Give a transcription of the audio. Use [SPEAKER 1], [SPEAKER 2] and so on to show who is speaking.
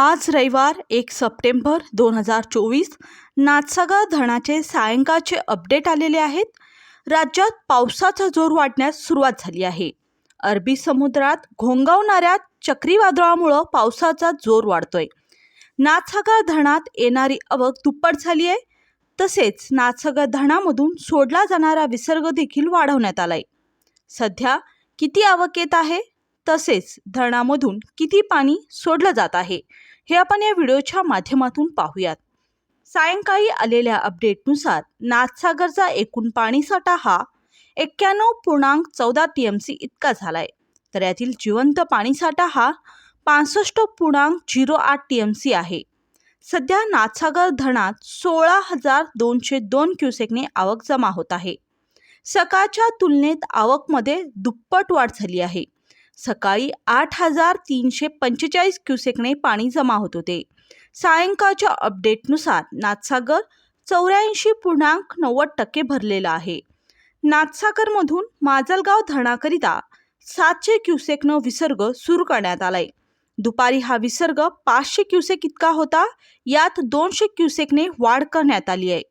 [SPEAKER 1] आज रविवार एक सप्टेंबर दोन हजार चोवीस. नाथसागर धरणाचे सायंकाळचे अपडेट आलेले आहेत. राज्यात पावसाचा जोर वाढण्यास सुरुवात झाली आहे. अरबी समुद्रात घोंगावणाऱ्या चक्रीवादळामुळं पावसाचा जोर वाढतोय. नाथसागर धरणात येणारी आवक दुप्पट झाली आहे. तसेच नाथसागर धरणामधून सोडला जाणारा विसर्ग देखील वाढवण्यात आलाय. सध्या किती आवक येत आहे? तसेच धरणामधून किती पाणी सोडलं जात आहे हे आपण या व्हिडिओच्या माध्यमातून पाहूयात. सायंकाळी आलेल्या अपडेटनुसार नाथसागरचा एकूण पाणीसाठा हा एक्क्याण्णव पूर्णांक चौदा टी एम सी इतका झालाय. तर यातील जिवंत पाणीसाठा हा पासष्ट पूर्णांक झिरो आठ टी एम सी आहे. सध्या नाथसागर धरणात सोळा हजार दोनशे दोन क्युसेकने आवक जमा होत आहे. सकाळच्या तुलनेत आवकमध्ये दुप्पट वाढ झाली आहे. सकाळी आठ हजार तीनशे पंचेचाळीस क्युसेकने पाणी जमा होत होते. सायंकाळच्या अपडेटनुसार नाथसागर चौऱ्याऐंशी पूर्णांक नव्वद टक्के भरलेला आहे. नाथसागरमधून माजलगाव धरणाकरिता सातशे क्युसेकनं विसर्ग सुरू करण्यात आलाय. दुपारी हा विसर्ग पाचशे क्युसेक इतका होता यात दोनशे क्युसेकने वाढ करण्यात आली आहे.